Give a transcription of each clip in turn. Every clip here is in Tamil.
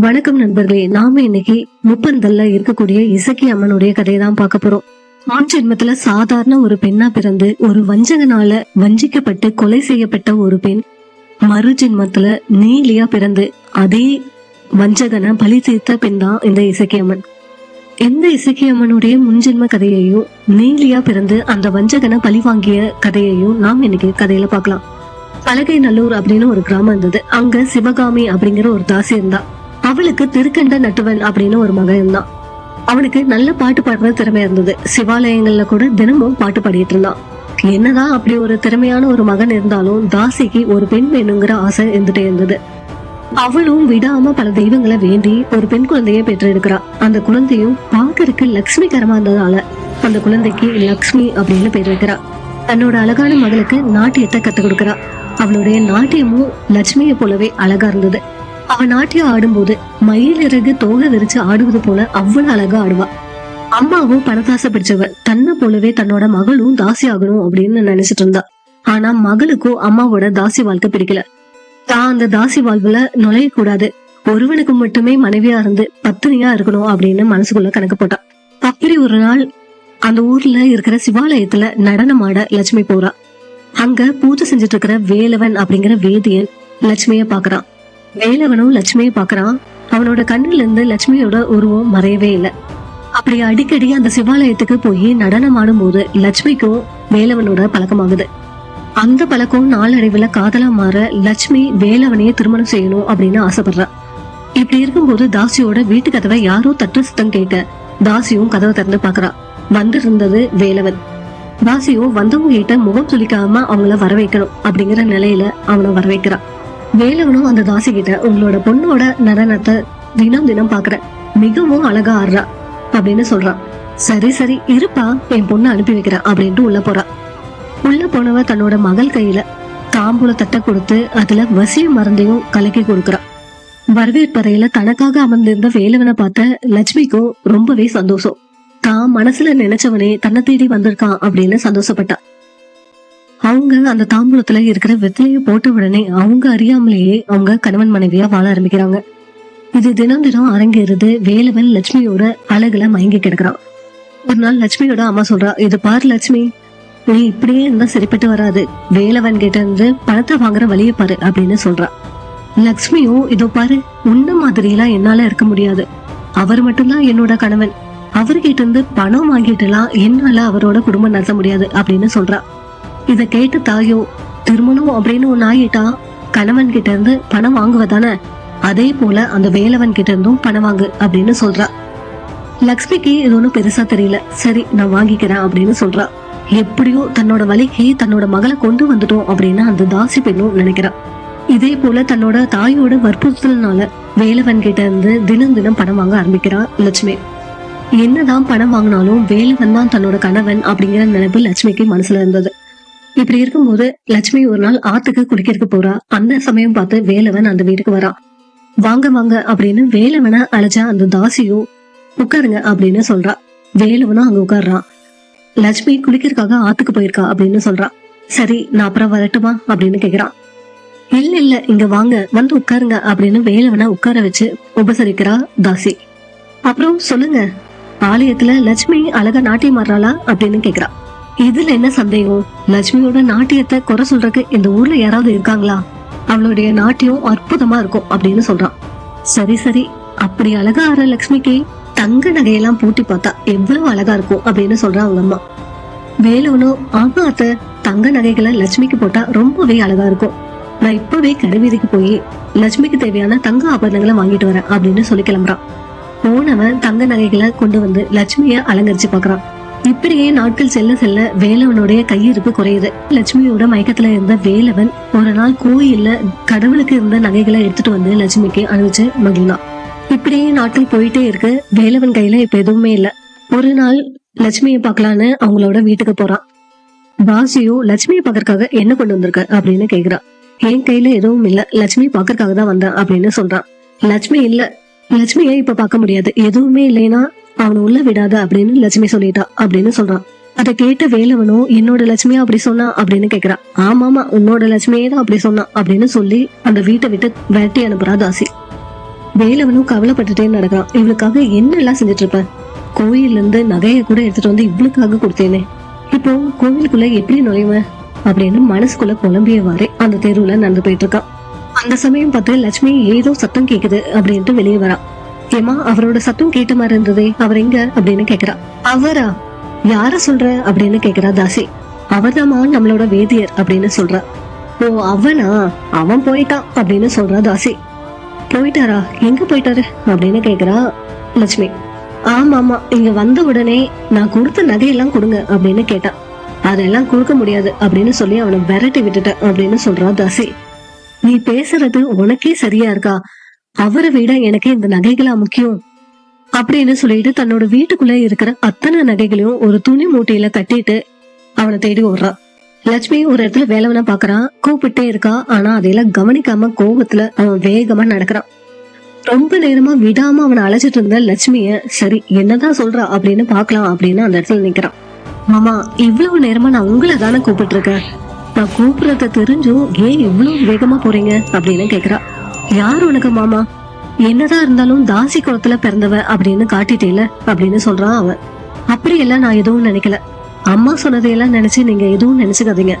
வணக்கம் நண்பர்களே நாம இன்னைக்கு முப்பந்தல்ல இருக்கக்கூடிய இசக்கி அம்மனுடைய கதையை தான் பார்க்க போறோம். ஆண் ஜென்மத்துல சாதாரண ஒரு பெண்ணா பிறந்து ஒரு வஞ்சகனால வஞ்சிக்கப்பட்டு கொலை செய்யப்பட்ட ஒரு பெண் மறு ஜென்மத்துல நீலியா பிறந்து அதே வஞ்சகனை பலி தீர்த்த பெண் தான் இந்த இசக்கி அம்மன். எந்த இசக்கி அம்மனுடைய முன்ஜென்ம கதையையும் நீலியா பிறந்து அந்த வஞ்சகனை பழி வாங்கிய கதையையும் நாம் இன்னைக்கு கதையில பார்க்கலாம். பலகை நல்லூர் அப்படின்னு ஒரு கிராமம் இருந்தது. அங்க சிவகாமி அப்படிங்கிற ஒரு தாசி இருந்தா. அவளுக்கு திருக்கண்ட நட்டுவன் அப்படின்னு ஒரு மகன் இருந்தான் அவனுக்கு நல்ல பாட்டு பாடுற திறமை இருந்தது. சிவாலயங்கள்ல கூட தினமும் பாட்டு பாடிட்டு இருந்தான். என்னதான் அப்படி ஒரு திறமையான ஒரு மகன் இருந்தாலும் தாசிக்கு ஒரு பெண் வேணுங்கிற ஆசை இருந்துட்டே இருந்தது. அவளும் விடாம பல தெய்வங்களை வேண்டி ஒரு பெண் குழந்தைய பெற்றெடுக்கிறா அந்த குழந்தையும் பார்க்கறதுக்கு லக்ஷ்மிகரமா இருந்ததால அந்த குழந்தைக்கு லக்ஷ்மி அப்படின்னு பேர் வைக்கிறா. தன்னோட அழகான மகளுக்கு நாட்டியத்தை கத்துக் கொடுக்கறா. அவளுடைய நாட்டியமும் லட்சுமியை போலவே அழகா இருந்தது. அவ நாட்டியம் ஆடும்போது மயிலிறகு தோகை விரிச்சு ஆடுவது போல அவ்வளவு அழகா ஆடுவா. அம்மாவும் பணத்தாசை பிடிச்சவ. தன்னை போலவே தன்னோட மகளும் தாசி ஆகணும் அப்படின்னு நினைச்சிட்டு இருந்தா. ஆனா மகளுக்கும் அம்மாவோட தாசி வாழ்க்கை பிடிக்கல. தான் அந்த தாசி வாழ்வுல நுழைய கூடாது. ஒருவனுக்கு மட்டுமே மனைவியா இருந்து பத்தினியா இருக்கணும் அப்படின்னு மனசுக்குள்ள கணக்கு போட்டா. அப்படி ஒரு நாள் அந்த ஊர்ல இருக்கிற சிவாலயத்துல நடனமாட லட்சுமி போறா. அங்க பூஜை செஞ்சுட்டு இருக்கிற வேலவன் அப்படிங்கிற வேதியன் லட்சுமிய பாக்குறான். வேலவனும் லட்சுமியை பாக்குறான் அவனோட கண்ணுல இருந்து லட்சுமியோட உருவம் மறையவே இல்லை. அப்படி அடிக்கடி அந்த சிவாலயத்துக்கு போய் நடனம் ஆடும்போது லட்சுமிக்கும் வேலவனோட பழக்கமாகுது. அந்த பழக்கம் நாளடைவுல காதலா மாற லட்சுமி வேலவனையே திருமணம் செய்யணும் அப்படின்னு ஆசைப்படுறா. இப்படி இருக்கும்போது தாசியோட வீட்டு கதவை யாரோ தட்டு சுத்தம் கேட்க தாசியும் கதவை திறந்து பாக்குறா வந்திருந்தது வேலவன். தாசியும் வந்தவங்க கிட்ட முகம் சுளிக்காம அவங்கள வர வைக்கணும் அப்படிங்கிற நிலையில அவனை வர வேலவனும் அந்த தாசி கிட்ட உங்களோட பொண்ணோட நடனத்தை தினம் தினம் பாக்குறேன். மிகவும் அழகா ஆடுறா அப்படின்னு சொல்றான். சரி சரி இருப்பா என் பொண்ணு அனுப்பி வைக்கிறேன் அப்படின்ட்டு உள்ள போறா. உள்ள போனவ தன்னோட மகள் கையில தாம்பூல தட்டை கொடுத்து அதுல வசிய மருந்தையும் கலக்கி கொடுக்குறான் வரவேற்பறையில தனக்காக அமர்ந்திருந்த வேலவனை பார்த்த லட்சுமிக்கும் ரொம்பவே சந்தோஷம். தான் மனசுல நினைச்சவனே தன்னை தேடி வந்திருக்கான் அப்படின்னு சந்தோஷப்பட்டா. அவங்க அந்த தாம்பூலத்துல இருக்கிற வெத்திலையை போட்ட உடனே அவங்க அறியாமலேயே அவங்க கணவன் மனைவியா வாழ ஆரம்பிக்கிறாங்க. இது தினம் தினம் அரங்கேறுது வேலவன் லட்சுமியோட அழகுல மயங்கி கிடக்குறான். ஒரு நாள் லட்சுமியோட அம்மா சொல்றா இது பாரு லட்சுமி நீ இப்படியே இருந்தா சரிப்பட்டு வராது. வேலவன் கிட்ட இருந்து பணத்தை வாங்குற வழியை பாரு அப்படின்னு சொல்றா. லக்ஷ்மியும் இதோ பாரு உன்ன மாதிரி எல்லாம் என்னால இருக்க முடியாது. அவர் மட்டும்தான் என்னோட கணவன். அவர்கிட்ட இருந்து பணம் வாங்கிட்டுலாம் என்னால அவரோட குடும்பம் நடத்த முடியாது அப்படின்னு சொல்றா. இத கேட்ட தாயோ திருமணம் அப்படின்னு ஒன்று ஆகிட்டா கணவன் கிட்ட இருந்து பணம் வாங்குவதானே? அதே போல அந்த வேலவன் கிட்ட இருந்தும் பணம் வாங்கு அப்படின்னு சொல்றா. லக்ஷ்மிக்கு இது ஒன்றும் பெருசா தெரியல. சரி நான் வாங்கிக்கிறேன் அப்படின்னு சொல்றா. எப்படியோ தன்னோட வழிக்கு தன்னோட மகளை கொண்டு வந்துட்டோம் அப்படின்னு அந்த தாசி பெண்ணும் நினைக்கிறான் இதே போல தன்னோட தாயோட வற்புறுத்தல்னால வேலவன் கிட்ட இருந்து தினம் தினம் பணம் வாங்க ஆரம்பிக்கிறான் லட்சுமி. என்னதான் பணம் வாங்கினாலும் வேலவன் தான் தன்னோட கணவன் அப்படிங்கிற நினைப்பு லட்சுமிக்கு மனசுல இருந்தது. இப்படி இருக்கும்போது லட்சுமி ஒரு நாள் ஆத்துக்கு குளிக்கிறதுக்கு போறா. அந்த சமயம் பார்த்து வேலவன் அந்த வீட்டுக்கு வரான் வாங்க வாங்க அப்படின்னு வேலவனை அழைச்சா அந்த தாசியும் உட்காருங்க அப்படின்னு சொல்றா. வேலவனும் அங்க உட்கார்றான். லட்சுமி குளிக்கிறதுக்காக ஆத்துக்கு போயிருக்கா அப்படின்னு சொல்றா. சரி நான் அப்புறம் வரட்டுமா? அப்படின்னு கேக்குறான். இல்ல இல்ல இங்க வாங்க வந்து உட்காருங்க அப்படின்னு வேலவனை உட்கார வச்சு உபசரிக்கிறா தாசி. அப்புறம் சொல்லுங்க ஆலயத்துல லட்சுமி அழகா நாட்டியம் ஆடுறாளா? அப்படின்னு கேக்குறா. இதுல என்ன சந்தேகம்? லட்சுமியோட நாட்டியத்தை குறை சொல்றதுக்கு இந்த ஊர்ல யாராவது இருக்காங்களா? அவளுடைய நாட்டியம் அற்புதமா இருக்கும் அப்படின்னு சொல்றான் சரி சரி. அப்படி அழகா ஆற லட்சுமிக்கு தங்க நகையெல்லாம் பூட்டி பார்த்தா எவ்வளவு அழகா இருக்கும் அப்படின்னு சொல்றா அவங்க அம்மா. வேலுவனும் ஆமா அத்த. தங்க நகைகளை லட்சுமிக்கு போட்டா ரொம்பவே அழகா இருக்கும். நான் இப்பவே கடைவீதிக்கு போய் லட்சுமிக்கு தேவையான தங்க ஆபரணங்களை வாங்கிட்டு வரேன் அப்படின்னு சொல்லி கிளம்புறான் போனவன் தங்க நகைகளை கொண்டு வந்து லட்சுமிய அலங்கரிச்சு பாக்குறான் இப்படியே நாட்கள் செல்ல செல்ல வேலவனுடைய கையிருப்பு குறையுது. லட்சுமியோட மயக்கத்துல இருந்த வேலவன் ஒரு நாள் கோயில்ல கடவுளுக்கு இருந்த நகைகளை எடுத்துட்டு வந்து லட்சுமிக்கு அணிவிச்சு மகிழ்ந்தான். இப்படியே நாட்கள் போயிட்டே இருக்கு. வேலவன் கையில இப்ப எதுவுமே இல்ல. ஒரு நாள் லட்சுமியை பார்க்கலான்னு அவங்களோட வீட்டுக்கு போறான். பாசியும் லட்சுமியை பாக்கறதுக்காக என்ன கொண்டு வந்திருக்க அப்படின்னு கேக்குறான் என் கையில எதுவும் இல்ல. லட்சுமி பாக்கறதுக்காக தான் வந்தேன் அப்படின்னு சொல்றான். லட்சுமி இல்ல. லட்சுமியை இப்ப பார்க்க முடியாது. எதுவுமே இல்லைன்னா அவனை உள்ள விடாத அப்படின்னு லட்சுமி சொல்லிட்டா அப்படின்னு சொல்றான். அதை கேட்ட வேலவனும் என்னோட லட்சுமியா அப்படி சொன்னா? அப்படின்னு கேக்குறான் ஆமாமா உன்னோட லட்சுமியே தான் அப்படி சொன்னா அப்படின்னு சொல்லி அந்த வீட்டை விட்டு வேட்டி அனுப்புறா தாசி. வேலவனும் கவலைப்பட்டுட்டே நடக்கிறான். இவளுக்காக என்னெல்லாம் செஞ்சுட்டு இருப்பேன் கோயில்ல இருந்து நகையை கூட எடுத்துட்டு வந்து இவளுக்காக கொடுத்தேனே. இப்போ கோவிலுக்குள்ள எப்படி நுழைவேன் அப்படின்னு மனசுக்குள்ள புலம்பியவாறே அந்த தெருவுல நடந்து போயிட்டு இருக்கான் அந்த சமயம் பார்த்து லட்சுமி ஏதோ சத்தம் கேக்குது அப்படின்ட்டு வெளியே வரா. ஏமா அவரோட சத்தம் கேட்ட மாதிரி இருந்ததே அவர் எங்க அப்படின்னு கேக்குறா. அவரா? யார சொல்ற அப்படின்னு கேக்குறா தாசி. அவர்தாம்மா நம்மளோட வேதியர் அப்படின்னு சொல்றா. ஓ அவனா? அவன் போயிட்டான் அப்படின்னு சொல்றா தாசி. போயிட்டாரா? எங்க போயிட்டாரு? அப்படின்னு கேக்குறா லட்சுமி. ஆமா ஆமா இங்க வந்த உடனே நான் கொடுத்த நகையெல்லாம் கொடுங்க அப்படின்னு கேட்டான் அதெல்லாம் கொடுக்க முடியாது அப்படின்னு சொல்லி அவனை விரட்டி விட்டுட்டேன் அப்படின்னு சொல்றா தாசி. நீ பேசுறது உனக்கே சரியா இருக்கா? அவரை விட எனக்கு இந்த நகைகளா முக்கியம் அப்படின்னு சொல்லிட்டு தன்னோட வீட்டுக்குள்ள இருக்கிற அத்தனை நகைகளையும் ஒரு துணி மூட்டையில கட்டிட்டு அவனை தேடி ஓடுறான் லட்சுமி ஒரு இடத்துல வேலைவனா பாக்குறான். கூப்பிட்டே இருக்கா. ஆனா அதையெல்லாம் கவனிக்காம கோபத்துல அவன் வேகமா நடக்கிறான் ரொம்ப நேரமா விடாம அவனை அழைச்சிட்டு இருந்த லட்சுமிய சரி என்னதான் சொல்றா அப்படின்னு பாக்கலாம் அப்படின்னு அந்த இடத்துல நிக்கிறான். மாமா இவ்வளவு நேரமா நான் உங்களை தானே கூப்பிட்டு இருக்கேன் நான் கூப்பிடுறத தெரிஞ்சும் ஏன் இவ்வளவு வேகமா போறீங்க? அப்படின்னு கேக்குறான் யார் உனக்கு மாமா? என்னதான் இருந்தாலும் தாசி குளத்துல பிறந்தவ அப்படின்னு காட்டிட்டேல அப்படின்னு சொல்றான் அவன். அப்படியெல்லாம் நான் எதுவும் நினைக்கல. அம்மா சொன்னதையெல்லாம் நினைச்சு நீங்க எதுவும் நினைச்சுக்காதீங்க.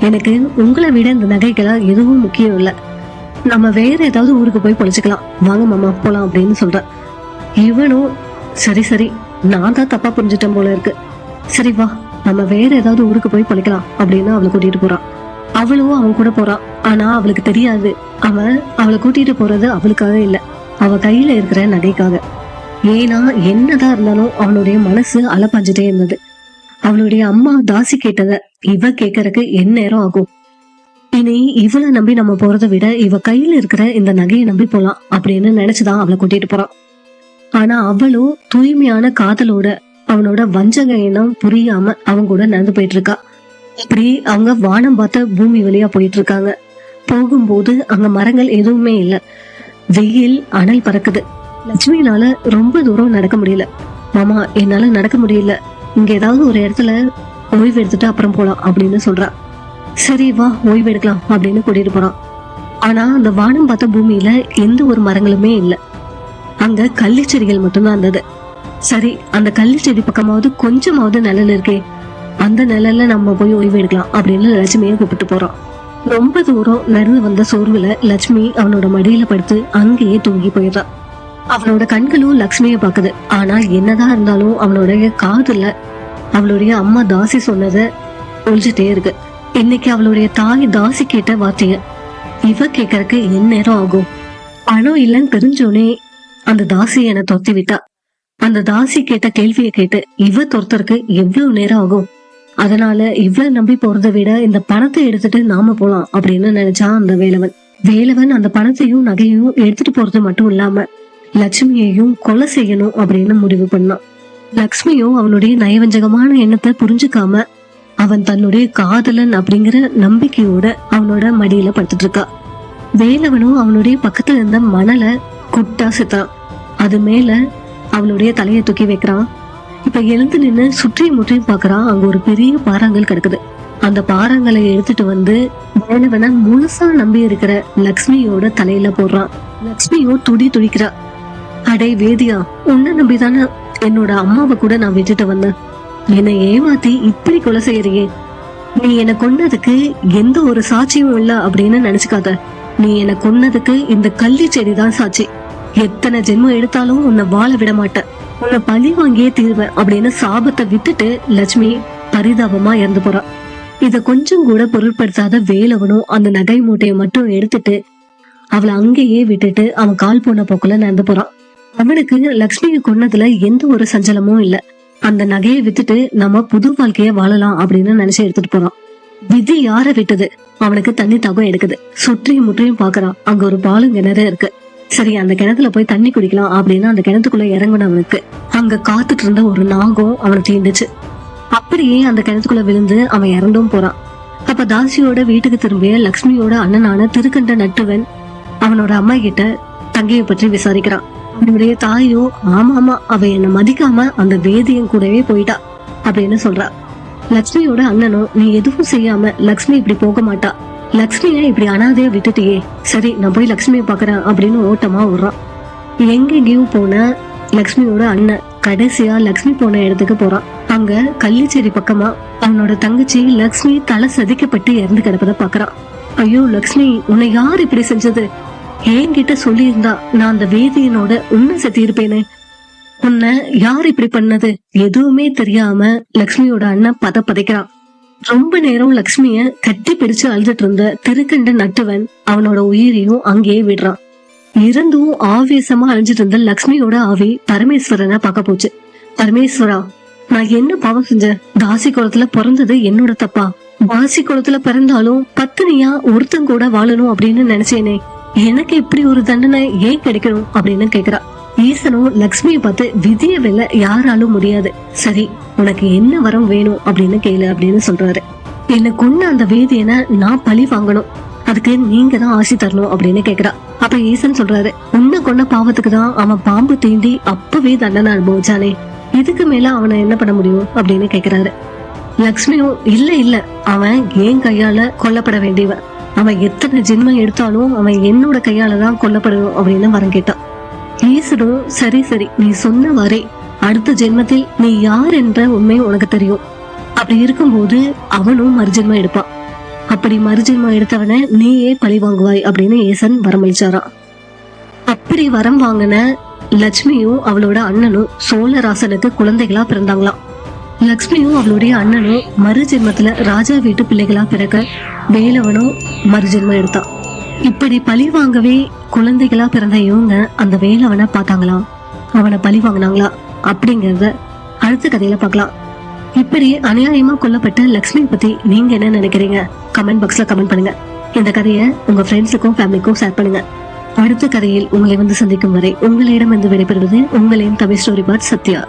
எனக்கு உங்களை விட இந்த நகைகளாம் எதுவும் முக்கியம் இல்ல. நம்ம வேற ஏதாவது ஊருக்கு போய் பொழைச்சிக்கலாம். வாங்க மாமா போலாம் அப்படின்னு சொல்றேன் இவனும் சரி சரி நான் தான் தப்பா புரிஞ்சுட்டேன் போல இருக்கு. சரி வா நம்ம வேற ஏதாவது ஊருக்கு போய் பொழைக்கலாம் அப்படின்னு அவளை கூட்டிட்டு போறான். அவளும் அவன் கூட போறான் ஆனா அவளுக்கு தெரியாது. அவன் அவளை கூட்டிட்டு போறது அவளுக்காக இல்ல. அவ கையில இருக்கிற நகைக்காக. ஏன்னா என்னதான் இருந்தாலும் அவனுடைய மனசு அலப்பாஞ்சிட்டே இருந்தது. அவளுடைய அம்மா தாசி கேட்டத இவ கேட்கறதுக்கு என் நேரம் ஆகும். இனி இவளை நம்பி நம்ம போறதை விட இவ கையில இருக்கிற இந்த நகையை நம்பி போலாம் அப்படின்னு நினைச்சுதான் அவளை கூட்டிட்டு போறான். ஆனா அவளும் தூய்மையான காதலோட அவனோட வஞ்சக எண்ணம் புரியாம அவன் கூட நடந்து போயிட்டு இருக்கா. இப்படி அவங்க வானம் பார்த்த பூமி வழியா போயிட்டு இருக்காங்க போகும்போது அங்க மரங்கள் எதுவுமே இல்ல. வெயில் அனல் பறக்குது. லட்சுமினால ரொம்ப தூரம் நடக்க முடியல. மாமா என்னால நடக்க முடியல. இங்க ஏதாவது ஒரு இடத்துல ஓய்வு எடுத்துட்டு அப்புறம் போலாம் அப்படின்னு சொல்றா. சரி வா ஓய்வு எடுக்கலாம் அப்படின்னு கூட்டிட்டு போறான். ஆனா அந்த வானம் பார்த்த பூமியில எந்த ஒரு மரங்களுமே இல்ல. அங்க கள்ளி செடிகள் மட்டும்தான் இருந்தது. சரி அந்த கள்ளி செடி பக்கமாவது கொஞ்சமாவது நிழல் இருக்கே. அந்த நிலையில நம்ம போய் ஓய்வு எடுக்கலாம் அப்படின்னு லட்சுமியை கூப்பிட்டு போறான் ரொம்ப தூரம் நடந்து வந்த சோர்வுல லட்சுமி அவனோட மடியில படுத்து அங்கேயே தூங்கி போயிடுறான் அவனோட கண்களும் லக்ஷ்மியை பாக்குது ஆனா என்னதான் இருந்தாலும் அவனுடைய காதுல அவளுடைய அம்மா தாசி சொன்னதை ஒழிஞ்சிட்டே இருக்கு. இன்னைக்கு அவளுடைய தாய் தாசி கேட்ட வார்த்தைய இவ கேட்கறதுக்கு என் நேரம் ஆகும். பணம் இல்லைன்னு தெரிஞ்சோனே அந்த தாசி என்னை துரத்தி விட்டா அந்த தாசி கேட்ட கேள்வியை கேட்டு இவ துரத்துறதுக்கு எவ்வளவு நேரம் ஆகும்? அதனால இவ்வளவு நம்பி போறதை விட இந்த பணத்தை எடுத்துட்டு நாம போலாம் அப்படின்னு நினைச்சான் அந்த வேலவன். வேலவன் அந்த பணத்தையும் நகையும் எடுத்துட்டு போறது மட்டும் இல்லாம லட்சுமியையும் கொலை செய்யணும் அப்படின்னு முடிவு பண்ணான். லக்ஷ்மியும் அவனுடைய நயவஞ்சகமான எண்ணத்தை புரிஞ்சுக்காம அவன் தன்னுடைய காதலன் அப்படிங்கிற நம்பிக்கையோட அவனோட மடியில படுத்துட்டு இருக்கா வேலவனும் அவனுடைய பக்கத்துல இருந்த மணலை குட்டா சித்தான். அது மேல அவனுடைய தலையை தூக்கி வைக்கிறான். இப்ப எழுந்து நின்று சுற்றி முற்றியும் பாக்குறான் அங்க ஒரு பெரிய பாறாங்கல் கிடக்குது. அந்த பாறாங்கலை எடுத்துட்டு வந்து வேலவனை முழுசா நம்பி இருக்கிற லக்ஷ்மியோட தலையில போடுறான். லக்ஷ்மியோ துடி துடிக்கிறா. அடே வேதியா உன்னை நம்பிதானே என்னோட அம்மாவை கூட நான் விட்டுட்டு வந்தேன். என்னை ஏமாத்தி இப்படி கொலை செய்யறியே. நீ என்னை கொன்னதுக்கு எந்த ஒரு சாட்சியும் இல்ல அப்படின்னு நினைச்சுக்காத. நீ என்னை கொன்னதுக்கு இந்த கள்ளி செடி தான் சாட்சி. எத்தனை ஜென்மம் எடுத்தாலும் உன்னை வாழ விட மாட்டேன். உன்னை பழி வாங்கியே தீர்வேன் அப்படின்னு சாபத்தை விட்டுட்டு லட்சுமி பரிதாபமா இறந்து போறான் இத கொஞ்சம் கூட பொருட்படுத்தாத வேலவனும் அந்த நகை மூட்டையை மட்டும் எடுத்துட்டு அவளை அங்கேயே விட்டுட்டு அவன் கால் போன போக்குல நடந்து போறான். அவனுக்கு லக்ஷ்மியை கொன்னதுல எந்த ஒரு சஞ்சலமும் இல்ல. அந்த நகையை வித்துட்டு நம்ம புது வாழ்க்கைய வாழலாம் அப்படின்னு நினைச்சு எடுத்துட்டு போறான். விதி யார விட்டது? அவனுக்கு தண்ணி தகம் எடுக்குது. சுற்றியும் முற்றியும் பாக்குறான். அங்க ஒரு பாலும் கிணறு இருக்கு. சரி அந்த கிணத்துல போய் தண்ணி குடிக்கலாம் அப்படின்னு அந்த கிணத்துக்குள்ள இறங்கினவனுக்கு அங்க காத்துட்டு இருந்த ஒரு நாகம் அவனை தீண்டுச்சு. அப்படியே அந்த கிணத்துக்குள்ள விழுந்து அவன் இறந்தும் போறான். அப்ப தாசியோட வீட்டுக்கு திரும்பிய லக்ஷ்மியோட அண்ணனான திருக்கண்ட நட்டுவன் அவனோட அம்மா கிட்ட தங்கையை பற்றி விசாரிக்கிறான். அவனுடைய தாயோ ஆமா ஆமா அவ என்ன மதிக்காம அந்த வேதியன் கூடவே போயிட்டா அப்படின்னு சொல்றா. லக்ஷ்மியோட அண்ணனும் நீ எதுவும் செய்யாம லக்ஷ்மி இப்படி போக மாட்டா. லக்ஷ்மிய இப்படி அனாதையா விட்டுட்டியே. சரி நான் போய் லக்ஷ்மியை பாக்குறேன் அப்படின்னு ஓட்டமா விடுறான் எங்கெங்கேயோ போன லக்ஷ்மியோட அண்ணன் கடைசியா லக்ஷ்மி போன இடத்துக்கு போறான். அங்க கள்ளிச்சேரி பக்கமா அவனோட தங்கச்சி லக்ஷ்மி தலை சதிக்கப்பட்டு இறந்து கிடப்பத பாக்குறான் ஐயோ லக்ஷ்மி உன்னை யார் இப்படி செஞ்சது? என்கிட்ட சொல்லியிருந்தா நான் அந்த வேதியனோட உன்னை செத்திருப்பேனே. உன்னை யார் இப்படி பண்ணது? எதுவுமே தெரியாம லக்ஷ்மியோட அண்ணன் பத பதைக்கிறான் ரொம்ப நேரம் லக்ஷ்மிய கட்டி பிடிச்சு அழுதுட்டு இருந்த திருக்கண்ட நட்டுவன் அவனோட உயிரையும் அங்கேயே விடுறான். இருந்தும் ஆவேசமா அழிஞ்சிட்டு இருந்த லக்ஷ்மியோட ஆவி பரமேஸ்வரனை பார்க்க போச்சு. பரமேஸ்வரா நான் என்ன பாவம் செஞ்சேன் தாசி குளத்துல பிறந்தது என்னோட தப்பா? வாசி குளத்துல பிறந்தாலும் பத்தினியா ஒருத்தன் கூட வாழணும் அப்படின்னு நினைச்சேனே. எனக்கு இப்படி ஒரு தண்டனை ஏன் கிடைக்கணும் அப்படின்னு கேக்குறா. ஈசனும் லக்ஷ்மியை பார்த்து விதிய வெல்ல யாராலும் முடியாது. சரி உனக்கு என்ன வரம் வேணும் அப்படின்னு கேளு அப்படின்னு சொல்றாரு. என்னை கொண்டு அந்த வேதியனை நான் பழி வாங்கணும். அதுக்கு நீங்க தான் ஆசி தரணும் அப்படின்னு கேக்குறா. அப்ப ஈசன் சொல்றாரு உன்னை கொன்ன பாவத்துக்கு தான் அவன் பாம்பு தீண்டி அப்பவே தண்டனை அனுபவிச்சானே. இதுக்கு மேல அவனை என்ன பண்ண முடியும் அப்படின்னு கேக்குறாரு. லக்ஷ்மியும் இல்ல இல்ல அவன் ஏன் கையால கொல்லப்பட வேண்டியவன். அவன் எத்தனை ஜென்மம் எடுத்தாலும் அவன் என்னோட கையால தான் கொல்லப்படணும் அப்படின்னு வரம் கேட்டான் ஈசனும் சரி சரி நீ சொன்ன வரை அடுத்த ஜென்மத்தில் நீ யார் என்ற உண்மை உனக்கு தெரியும். அப்படி இருக்கும்போது அவனும் மறுஜென்மம் எடுப்பான். அப்படி மறுஜென்மம் எடுத்தவன நீயே பழி வாங்குவாய் அப்படின்னு ஏசன் வரமளிச்சாராம் அப்படி வரம் வாங்கின லட்சுமியும் அவளோட அண்ணனும் சோழராசனுக்கு குழந்தைகளா பிறந்தாங்களாம். லக்ஷ்மியும் அவளுடைய அண்ணனும் மறுஜென்மத்துல ராஜா வீட்டு பிள்ளைகளா பிறக்க வேலவனும் மறுஜென்மம் எடுத்தான். இப்படி பழி வாங்கவே குழந்தைகளா பிறந்த இவங்க அந்த வேலவனை பார்த்தாங்களாம் அவனை பழி வாங்கினாங்களா? அப்படிங்கறத அடுத்த கதையில பார்க்கலாம். இப்படி அநியாயமா கொல்லப்பட்ட லக்ஷ்மி பத்தி நீங்க என்ன நினைக்கிறீங்க? கமெண்ட் பாக்ஸ்ல கமெண்ட் பண்ணுங்க. இந்த கதையை உங்க ஃப்ரெண்ட்ஸுக்கும் ஃபேமிலிக்கும் ஷேர் பண்ணுங்க. அடுத்த கதையில் உங்களை வந்து சந்திக்கும் வரை உங்களிடம் இருந்து விடைபெறுவது உங்களின் தமிழ் ஸ்டோரி பார்ட் சத்யா.